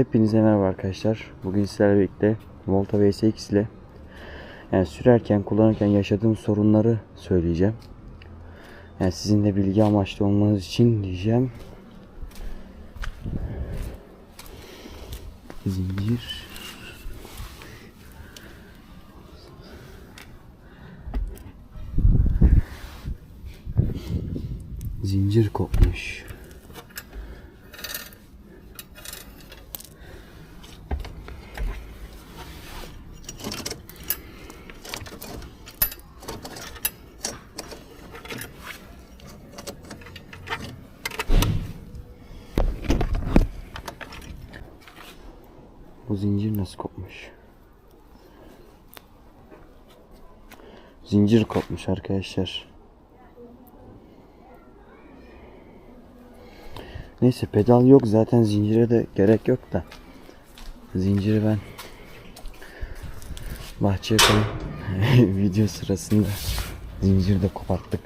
Hepinize merhaba arkadaşlar. Bugün sizlerle birlikte Volta VSX ile yani sürerken, kullanırken yaşadığım sorunları söyleyeceğim. Yani sizin de bilgi amaçlı olmanız için diyeceğim. Zincir. Zincir kopmuş. Bu zincir nasıl kopmuş? Zincir kopmuş arkadaşlar. Neyse pedal yok zaten zincire de gerek yok da. Zinciri ben bahçeye koyayım. Video sırasında zinciri de koparttık.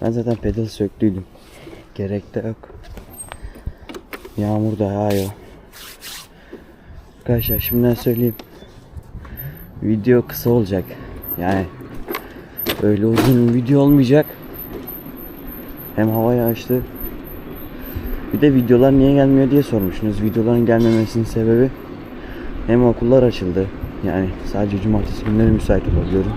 Ben zaten pedal söktüydüm. Gerek de yok. Yağmur da yağıyor. Arkadaşlar şimdiden söyleyeyim. Video kısa olacak. Yani öyle uzun video olmayacak. Hem hava yağışlı. Bir de videolar niye gelmiyor diye sormuşsunuz. Videoların gelmemesinin sebebi hem okullar açıldı. Yani sadece cumartesi günleri müsait olabiliyorum.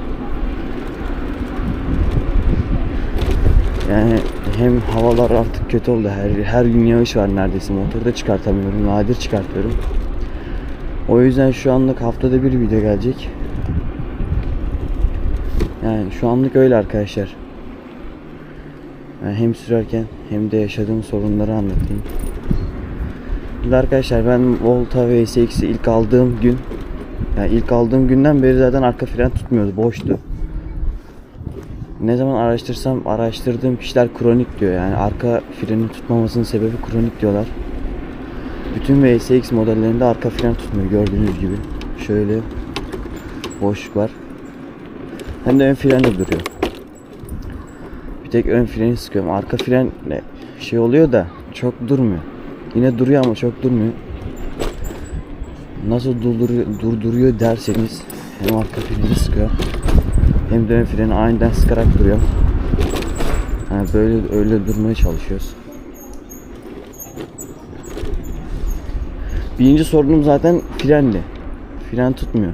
Yani hem havalar artık kötü oldu. Her, her gün yağış var neredeyse. Motoru da çıkartamıyorum. Nadir çıkartıyorum. O yüzden şu anlık haftada bir video gelecek. Yani şu anlık öyle arkadaşlar. Yani hem sürerken hem de yaşadığım sorunları anlatayım. Şimdi arkadaşlar ben Volta VSX'i ilk aldığım gün yani ilk aldığım günden beri zaten arka fren tutmuyordu. Boştu. Ne zaman araştırsam araştırdığım kişiler kronik diyor. Yani arka frenin tutmamasının sebebi kronik diyorlar. Bütün VSX modellerinde arka fren tutmuyor gördüğünüz gibi. Şöyle boşluk var. Hem de ön fren de duruyor. Bir tek ön freni sıkıyorum. Arka fren şey oluyor da çok durmuyor. Yine duruyor ama çok durmuyor. Nasıl durduruyor, durduruyor derseniz hem arka freni sıkıyor hem de freni aniden sıkarak duruyor. Yani böyle öyle durmaya çalışıyoruz. Birinci sorunum zaten frendi. Fren tutmuyor.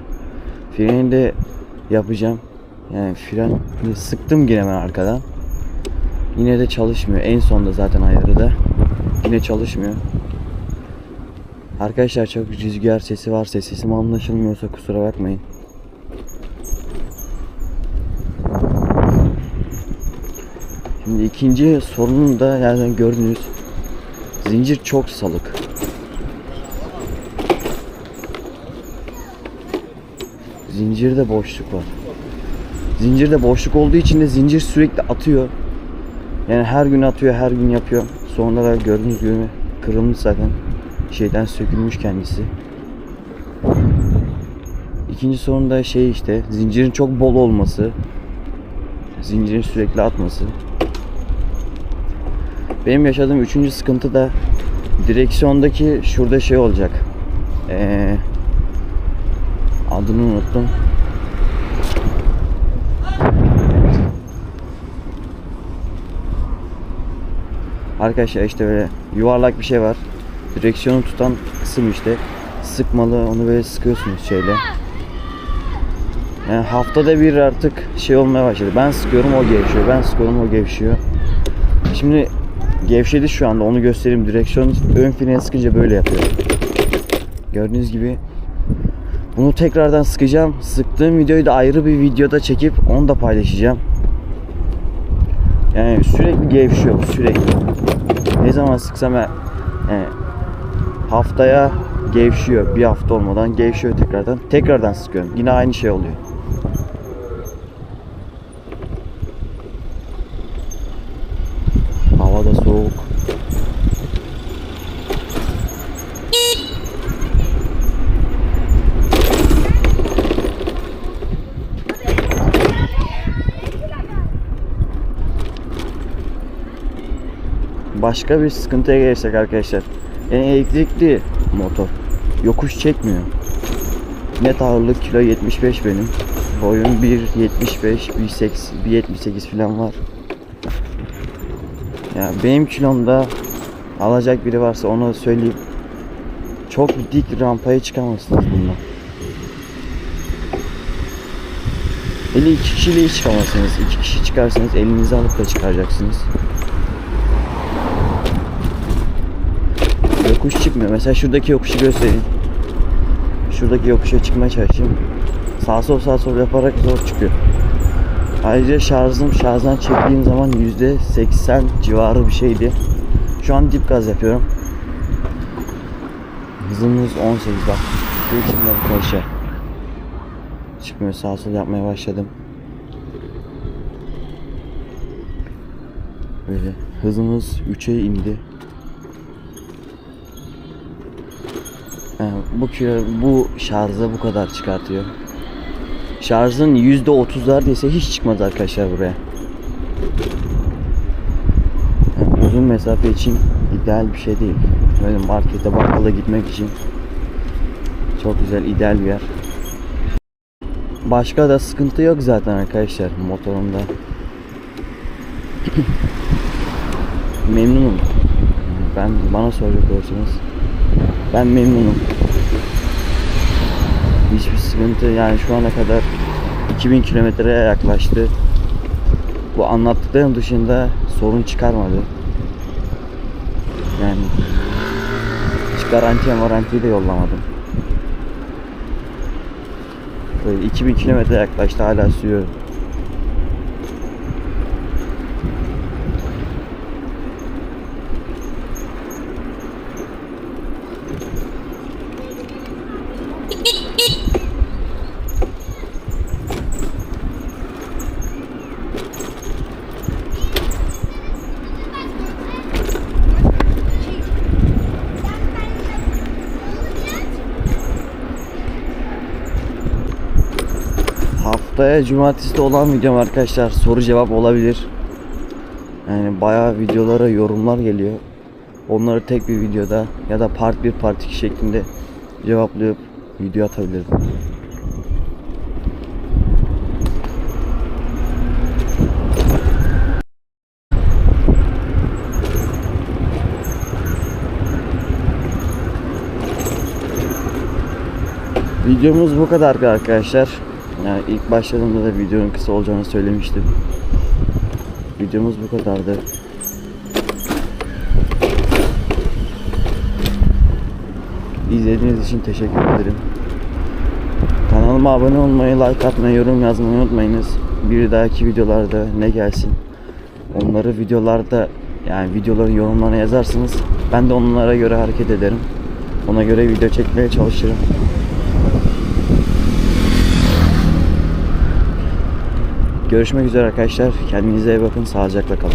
Freni de yapacağım. Yani fren sıktım yine ben arkadan. Yine de çalışmıyor. En sonda zaten ayarı da. Yine çalışmıyor. Arkadaşlar çok rüzgar sesi varsa sesim anlaşılmıyorsa kusura bakmayın. Şimdi ikinci sorunum da yani gördünüz. Zincir çok salık. Zincirde boşluk var. Zincirde boşluk olduğu için de zincir sürekli atıyor. Yani her gün atıyor, her gün yapıyor. Sonra da gördüğünüz gibi kırılmış zaten. Şeyden sökülmüş kendisi. İkinci sorun da şey işte zincirin çok bol olması. Zincirin sürekli atması. Benim yaşadığım üçüncü sıkıntı da direksiyondaki şurada şey olacak. Ee, adını unuttum. Arkadaşlar işte böyle yuvarlak bir şey var. Direksiyonu tutan kısım işte. Sıkmalı onu böyle sıkıyorsunuz şeyle. Yani haftada bir artık şey olmaya başladı. Ben sıkıyorum o gevşiyor. Ben sıkıyorum o gevşiyor. Şimdi gevşedi şu anda onu göstereyim. Direksiyon ön freni sıkınca böyle yapıyor. Gördüğünüz gibi bunu tekrardan sıkacağım. Sıktığım videoyu da ayrı bir videoda çekip onu da paylaşacağım. Yani sürekli gevşiyor sürekli. Ne zaman sıksam yani haftaya gevşiyor. Bir hafta olmadan gevşiyor tekrardan. Tekrardan sıkıyorum. Yine aynı şey oluyor. Hava da soğuk. Başka bir sıkıntıya gelirsek arkadaşlar. Yani elektrikli motor. Yokuş çekmiyor. Net ağırlık kilo 75 benim. Boyum 1.75, 1.80, 1.78 falan var. Ya benim kilomda alacak biri varsa onu söyleyeyim. Çok dik rampaya çıkamazsınız bundan. Eli iki kişiyle hiç çıkamazsınız. İki kişi çıkarsanız elinizi alıp da çıkaracaksınız. Yokuş çıkmıyor. Mesela şuradaki yokuşu göstereyim. Şuradaki yokuşa çıkmaya çalışayım. Sağ sol sağ sol yaparak zor çıkıyor. Ayrıca şarjım şarjdan çektiğim zaman %80 civarı bir şeydi. Şu an dip gaz yapıyorum. Hızımız 18 bak. Şu içimde arkadaşlar. Çıkmıyor sağ sol yapmaya başladım. Böyle hızımız 3'e indi. Bu kilo, bu şarjı bu kadar çıkartıyor. Şarjın %30'lar ise hiç çıkmadı arkadaşlar buraya. Yani uzun mesafe için ideal bir şey değil. Böyle markete bakkala gitmek için çok güzel ideal bir yer. Başka da sıkıntı yok zaten arkadaşlar motorumda. memnunum. Ben bana soracak olursanız ben memnunum. Hiçbir sıkıntı yani şu ana kadar 2000 kilometreye yaklaştı. Bu anlattıklarım dışında sorun çıkarmadı. Yani hiç garantiye marantiye de yollamadım. Böyle 2000 kilometre yaklaştı hala sürüyorum. Haftaya cumartesi olan videom arkadaşlar soru cevap olabilir. Yani bayağı videolara yorumlar geliyor. Onları tek bir videoda ya da part 1 part 2 şeklinde cevaplayıp video atabilirim. Videomuz bu kadar arkadaşlar. Yani ilk başladığımda da videonun kısa olacağını söylemiştim. Videomuz bu kadardı. İzlediğiniz için teşekkür ederim. Kanalıma abone olmayı, like atmayı, yorum yazmayı unutmayınız. Bir dahaki videolarda ne gelsin? Onları videolarda yani videoların yorumlarına yazarsınız. Ben de onlara göre hareket ederim. Ona göre video çekmeye çalışırım. Görüşmek üzere arkadaşlar. Kendinize iyi bakın. Sağlıcakla kalın.